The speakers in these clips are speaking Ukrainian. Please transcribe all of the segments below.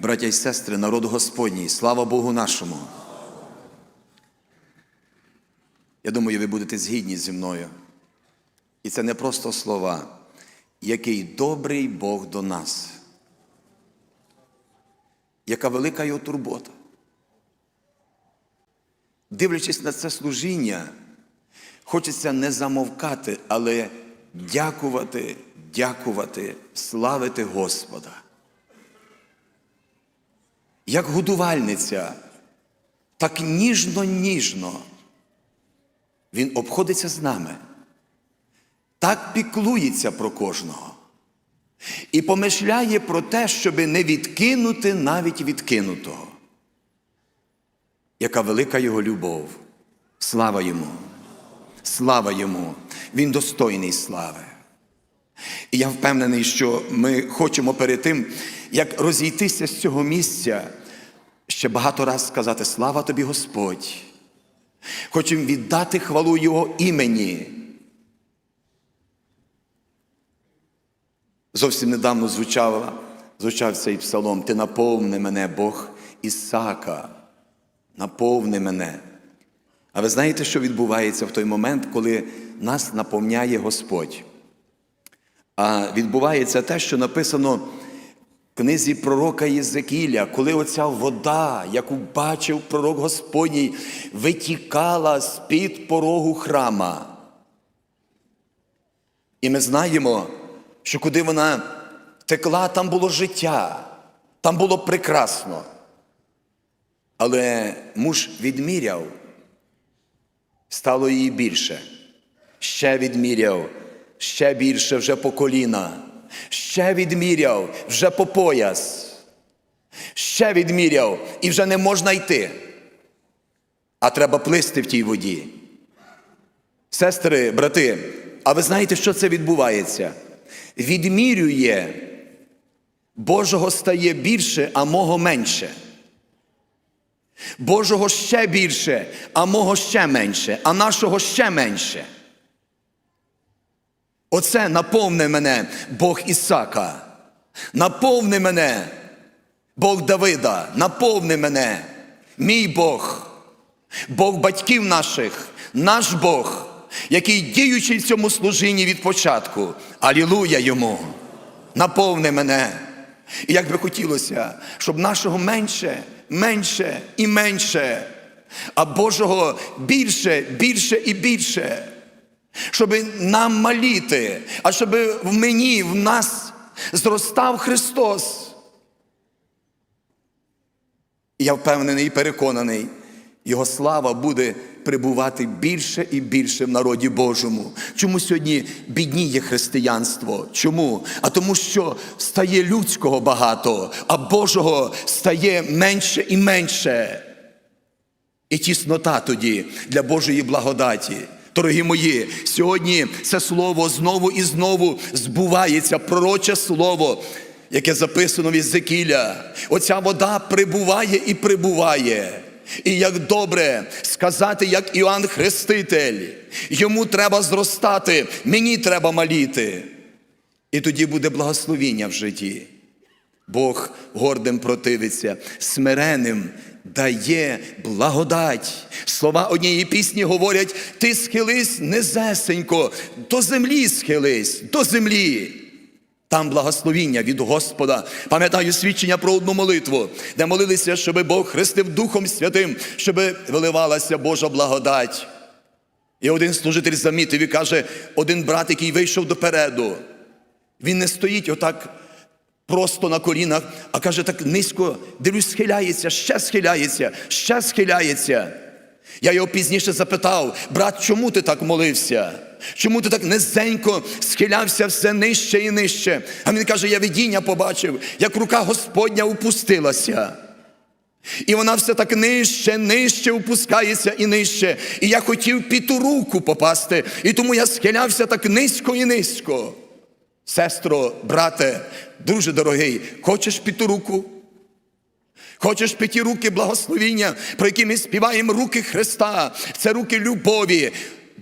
Браття і сестри, народу Господній, слава Богу нашому. Я думаю, ви будете згідні зі мною. І це не просто слова, який добрий Бог до нас. Яка велика його турбота. Дивлячись на це служіння, хочеться не замовкати, але дякувати, дякувати, славити Господа. Як годувальниця, так ніжно-ніжно Він обходиться з нами, так піклується про кожного і помишляє про те, щоб не відкинути навіть відкинутого. Яка велика його любов. Слава йому! Слава йому! Він достойний слави. І я впевнений, що ми хочемо перед тим, як розійтися з цього місця, ще багато раз сказати слава тобі, Господь. Хочемо віддати хвалу Його імені. Зовсім недавно звучав, звучав цей псалом Ти наповни мене, Бог Ісака, наповни мене. А ви знаєте, що відбувається в той момент, коли нас наповняє Господь? А відбувається те, що написано книзі пророка Єзекіля, коли оця вода, яку бачив пророк Господній, витікала з-під порогу храма. І ми знаємо, що куди вона текла, там було життя, там було прекрасно. Але муж відміряв, стало її більше. Ще відміряв, ще більше вже по коліна, ще відміряв вже по пояс, ще відміряв і вже не можна йти. А треба плисти в тій воді. Сестри, брати, а ви знаєте, що це відбувається? Відмірює, Божого стає більше, а мого менше. Божого ще більше, а мого ще менше, а нашого ще менше. Оце наповни мене Бог Ісака, наповни мене Бог Давида, наповни мене, мій Бог, Бог батьків наших, наш Бог, який діючий в цьому служінні від початку. Алілуя йому! Наповни мене. І як би хотілося, щоб нашого менше, менше і менше, а Божого більше, більше і більше. Щоб нам маліти, а щоб в мені, в нас зростав Христос. Я впевнений і переконаний, Його слава буде прибувати більше і більше в народі Божому. Чому сьогодні бідніє християнство? Чому? А тому, що стає людського багато, а Божого стає менше і менше. І тіснота тоді для Божої благодаті. Дорогі мої, сьогодні це слово знову і знову збувається, пророче слово, яке записано в Єзекіля. Оця вода прибуває і прибуває. І як добре сказати, як Іоанн Хреститель, йому треба зростати, мені треба маліти. І тоді буде благословіння в житті. Бог гордим противиться, смиреним дає благодать. Слова однієї пісні говорять: ти схились незесенько, до землі схились, до землі. Там благословіння від Господа. Пам'ятаю свідчення про одну молитву, де молилися, щоб Бог хрестив Духом Святим, щоб виливалася Божа благодать. І один служитель замітив і каже, один брат, який вийшов допереду, він не стоїть отак просто на колінах, а каже, так низько, дивлюсь, схиляється, ще схиляється, ще схиляється. Я його пізніше запитав, брат, чому ти так молився? Чому ти так низенько схилявся все нижче і нижче? А він каже, я видіння побачив, як рука Господня опустилася. І вона все так нижче, нижче опускається і нижче. І я хотів під ту руку попасти, і тому я схилявся так низько і низько. Сестро, брате, дуже дорогий, хочеш піти руку? Хочеш піти руки благословіння, про які ми співаємо руки Христа, це руки любові.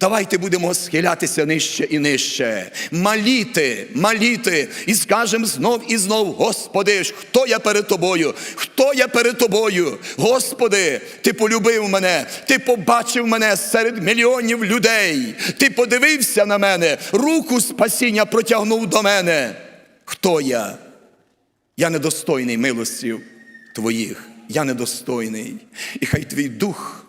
Давайте будемо схилятися нижче і нижче, маліти, маліти, і скажемо знов і знов, Господи, хто я перед тобою? Хто я перед тобою? Господи, Ти полюбив мене, Ти побачив мене серед мільйонів людей, Ти подивився на мене, руку спасіння протягнув до мене. Хто я? Я недостойний милостів Твоїх, я недостойний. І хай твій дух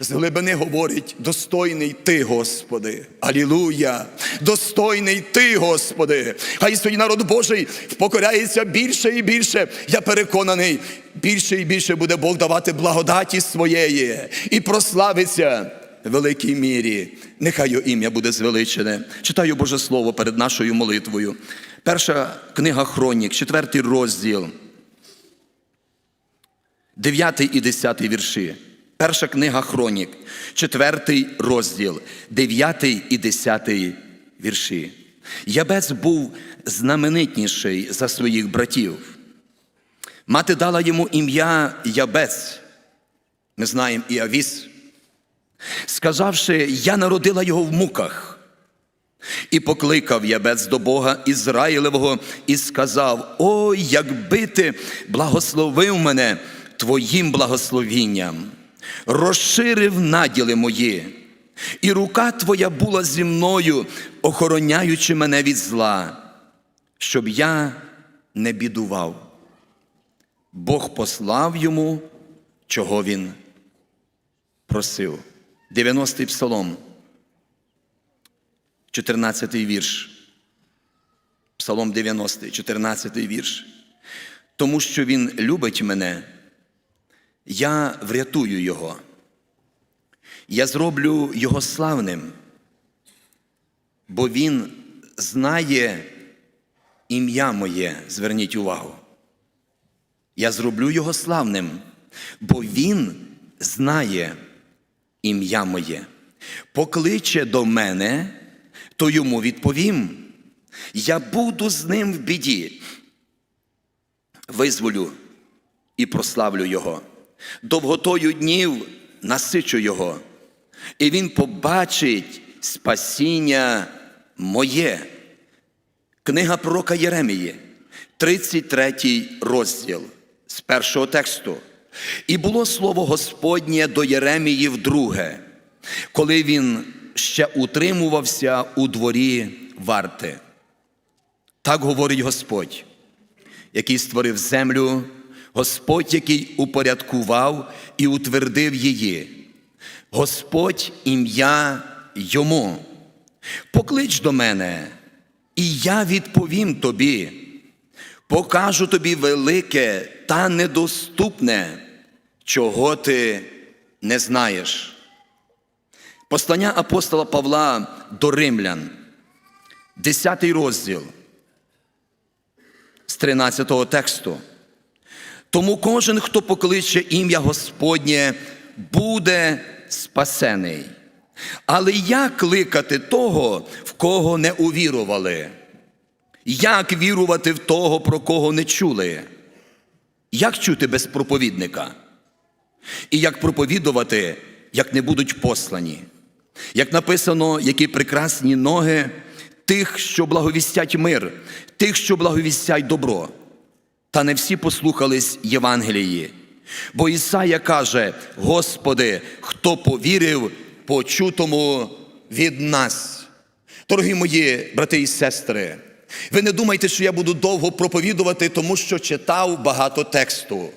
з глибини говорить, достойний Ти, Господи. Алілуя! Достойний Ти, Господи. Хай сьогодні народ Божий покоряється більше і більше. Я переконаний, більше і більше буде Бог давати благодаті своєї і прославиться в великій мірі. Нехай його ім'я буде звеличене. Читаю Боже Слово перед нашою молитвою. Перша книга Хронік, четвертий розділ. 9 і 10 вірші. Перша книга Хронік, 4 розділ, 9 і 10 вірші. Ябець був знаменитніший за своїх братів. Мати дала йому ім'я Ябець. Ми знаємо і Авіс. Сказавши, я народила його в муках. І покликав ябець до Бога Ізраїлевого і сказав: Ой, якби ти благословив мене твоїм благословінням, розширив наділи мої, і рука твоя була зі мною, охороняючи мене від зла, щоб я не бідував. Бог послав йому, чого він просив. 90-й псалом. 14-й вірш. Псалом 90, 14 вірш. Тому що Він любить мене, я врятую Його. Я зроблю Його славним, бо Він знає ім'я моє, зверніть увагу. Я зроблю Його славним, бо Він знає ім'я моє. Покличе до мене то йому відповім: я буду з ним в біді, визволю і прославлю його, довготою днів насичу його, і він побачить спасіння моє. Книга пророка Єремії, 33 розділ з першого тексту. І було слово Господнє до Єремії вдруге, коли він ще утримувався у дворі варти. Так говорить Господь, який створив землю, Господь, який упорядкував і утвердив її. Господь ім'я йому. Поклич до мене, і я відповім тобі, покажу тобі велике та недоступне, чого ти не знаєш. Послання апостола Павла до римлян, 10 розділ з 13 тексту. Тому кожен, хто покличе ім'я Господнє, буде спасений. Але як кликати того, в кого не увірували? Як вірувати в того, про кого не чули? Як чути без проповідника? І як проповідувати, як не будуть послані? Як написано, які прекрасні ноги тих, що благовістять мир, тих, що благовістять добро. Та не всі послухались Євангелії. Бо Ісая каже: Господи, хто повірив почутому від нас. Дорогі мої брати і сестри, ви не думайте, що я буду довго проповідувати, тому що читав багато тексту.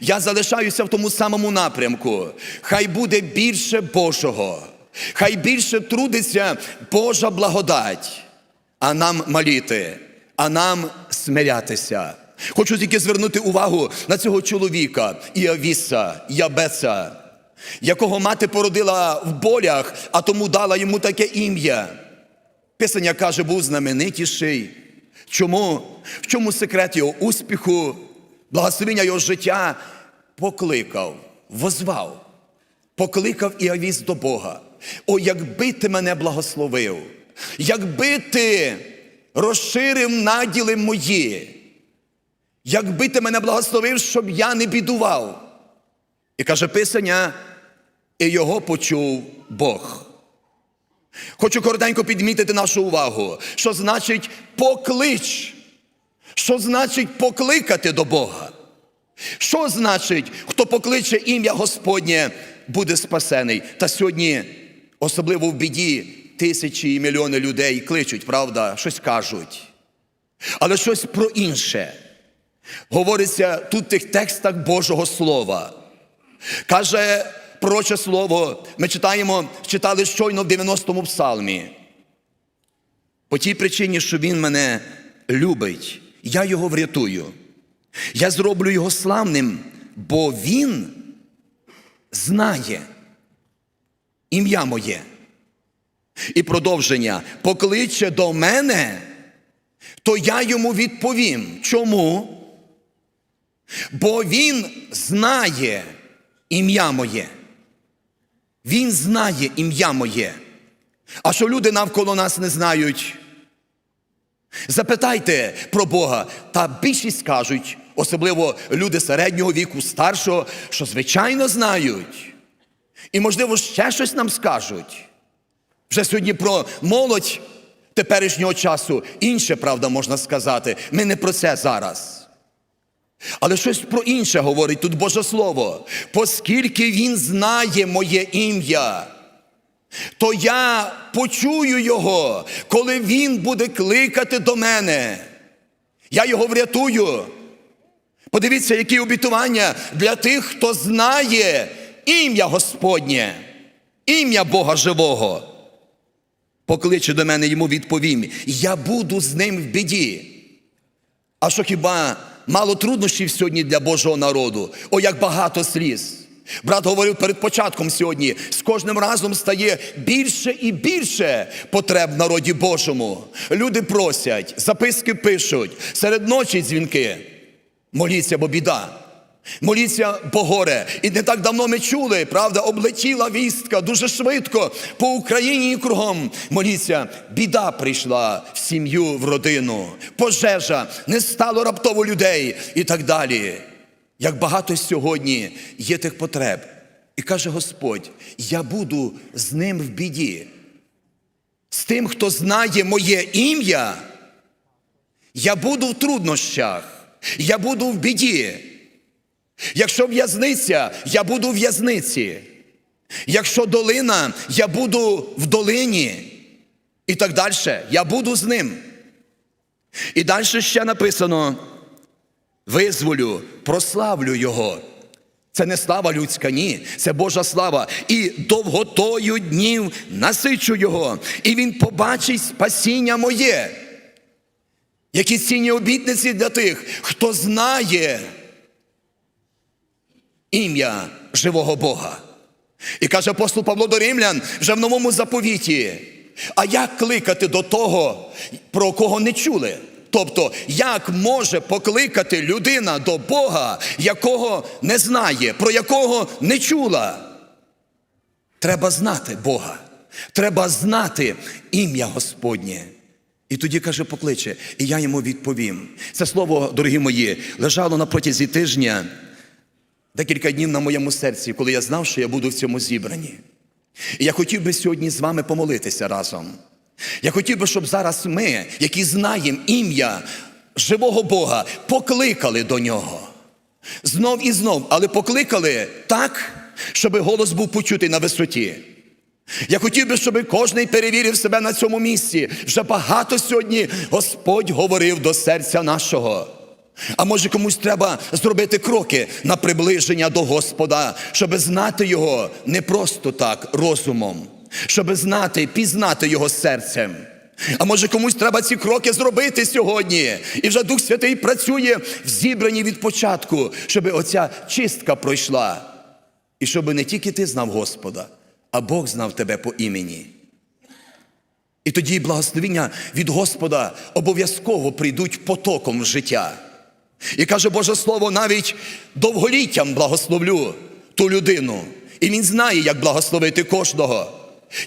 Я залишаюся в тому самому напрямку. Хай буде більше Божого. Хай більше трудиться Божа благодать, а нам маліти, а нам смирятися. Хочу тільки звернути увагу на цього чоловіка Іавіса, Ябеца, якого мати породила в болях, а тому дала йому таке ім'я. Писання каже, був знаменитіший. Чому? В чому секрет його успіху, благословення його життя покликав, возвав, покликав Іавіс до Бога. О, якби ти мене благословив, якби ти розширив наділи мої, якби ти мене благословив, щоб я не бідував. І каже Писання, і його почув Бог. Хочу коротенько підмітити нашу увагу, що значить поклич, що значить покликати до Бога. Що значить, хто покличе ім'я Господнє, буде спасений? Та сьогодні, особливо в біді, тисячі і мільйони людей кличуть, правда, щось кажуть. Але щось про інше. Говориться тут в тих текстах Божого Слова. Каже пророче слово, ми читаємо, читали щойно в 90-му псалмі. По тій причині, що він мене любить, я його врятую. Я зроблю його славним, бо він знає ім'я моє. І продовження покличе до мене, то я йому відповім. Чому? Бо він знає ім'я моє. Він знає ім'я моє. А що люди навколо нас не знають? Запитайте про Бога, та більшість кажуть, особливо люди середнього віку, старшого, що звичайно знають. І, можливо, ще щось нам скажуть. Вже сьогодні про молодь теперішнього часу інше, правда, можна сказати. Ми не про це зараз. Але щось про інше говорить тут Боже Слово. Оскільки Він знає моє ім'я, то я почую його, коли він буде кликати до мене. Я його врятую. Подивіться, які обітування для тих, хто знає ім'я Господнє, ім'я Бога Живого. Покличе до мене йому відповім: я буду з ним в біді. А що хіба мало труднощів сьогодні для Божого народу? О, як багато сліз. Брат говорив перед початком сьогодні, з кожним разом стає більше і більше потреб в народі Божому. Люди просять, записки пишуть, серед ночі дзвінки. Моліться, бо біда. Моліться, бо горе. І не так давно ми чули, правда, облетіла вістка дуже швидко по Україні і кругом. Моліться, біда прийшла в сім'ю, в родину, пожежа, не стало раптово людей і так далі. Як багато сьогодні є тих потреб. І каже Господь: я буду з ним в біді. З тим, хто знає моє ім'я, я буду в труднощах, я буду в біді. Якщо в'язниця, я буду в в'язниці. Якщо долина, я буду в долині. І так далі. Я буду з ним. І далі ще написано: визволю, прославлю Його. Це не слава людська, ні, це Божа слава. І довготою днів насичу Його, і Він побачить спасіння моє. Які цінні обітниці для тих, хто знає ім'я живого Бога. І каже апостол Павло до Римлян вже в новому заповіті. А як кликати до того, про кого не чули? Тобто, як може покликати людина до Бога, якого не знає, про якого не чула? Треба знати Бога, треба знати ім'я Господнє. І тоді каже, покличе, і я йому відповім. Це слово, дорогі мої, лежало на протязі тижня декілька днів на моєму серці, коли я знав, що я буду в цьому зібранні. І я хотів би сьогодні з вами помолитися разом. Я хотів би, щоб зараз ми, які знаємо ім'я живого Бога, покликали до нього. Знов і знов, але покликали так, щоб голос був почутий на висоті. Я хотів би, щоб кожен перевірив себе на цьому місці. Вже багато сьогодні Господь говорив до серця нашого. А може комусь треба зробити кроки на приближення до Господа, щоб знати Його не просто так розумом, щоб знати, пізнати Його серцем. А може комусь треба ці кроки зробити сьогодні. І вже Дух Святий працює в зібранні від початку, щоб оця чистка пройшла. І щоб не тільки ти знав Господа, а Бог знав тебе по імені. І тоді благословіння від Господа обов'язково прийдуть потоком в життя. І каже Боже Слово, навіть довголіттям благословлю ту людину. І він знає, як благословити кожного,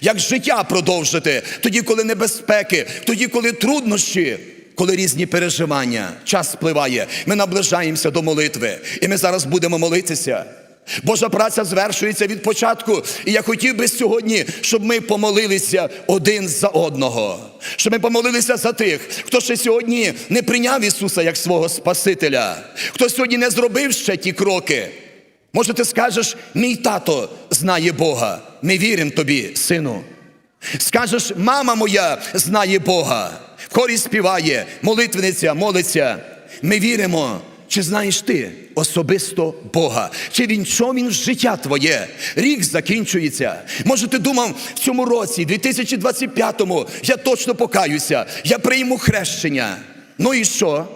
як життя продовжити, тоді, коли небезпеки, тоді, коли труднощі, коли різні переживання, час спливає, ми наближаємося до молитви. І ми зараз будемо молитися. Божа праця звершується від початку. І я хотів би сьогодні, щоб ми помолилися один за одного, щоб ми помолилися за тих, хто ще сьогодні не прийняв Ісуса як свого Спасителя, хто сьогодні не зробив ще ті кроки. Може, ти скажеш, мій тато знає Бога. Ми віримо тобі, сину. Скажеш, мама моя знає Бога. В хорі співає, молитвениця молиться. Ми віримо. Чи знаєш ти особисто Бога? Чи він що він життя твоє? Рік закінчується. Може, ти думав в цьому році, 2025-му, я точно покаюся, я прийму хрещення. Ну і що?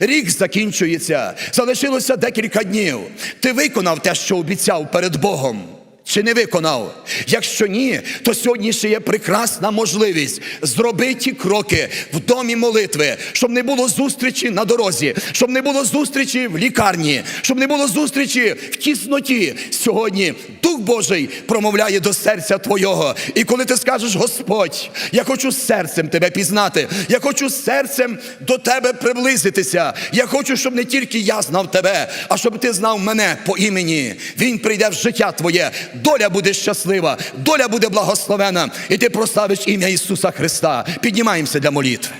Рік закінчується, залишилося декілька днів. Ти виконав те, що обіцяв перед Богом. Чи не виконав? Якщо ні, то сьогодні ще є прекрасна можливість зробити кроки в домі молитви, щоб не було зустрічі на дорозі, щоб не було зустрічі в лікарні, щоб не було зустрічі в тісноті. Сьогодні Дух Божий промовляє до серця твого. І коли ти скажеш, Господь, я хочу серцем тебе пізнати, я хочу серцем до тебе приблизитися. Я хочу, щоб не тільки я знав тебе, а щоб ти знав мене по імені. Він прийде в життя твоє, доля буде щаслива, доля буде благословена, і ти прославиш ім'я Ісуса Христа. Піднімаємося для молитви.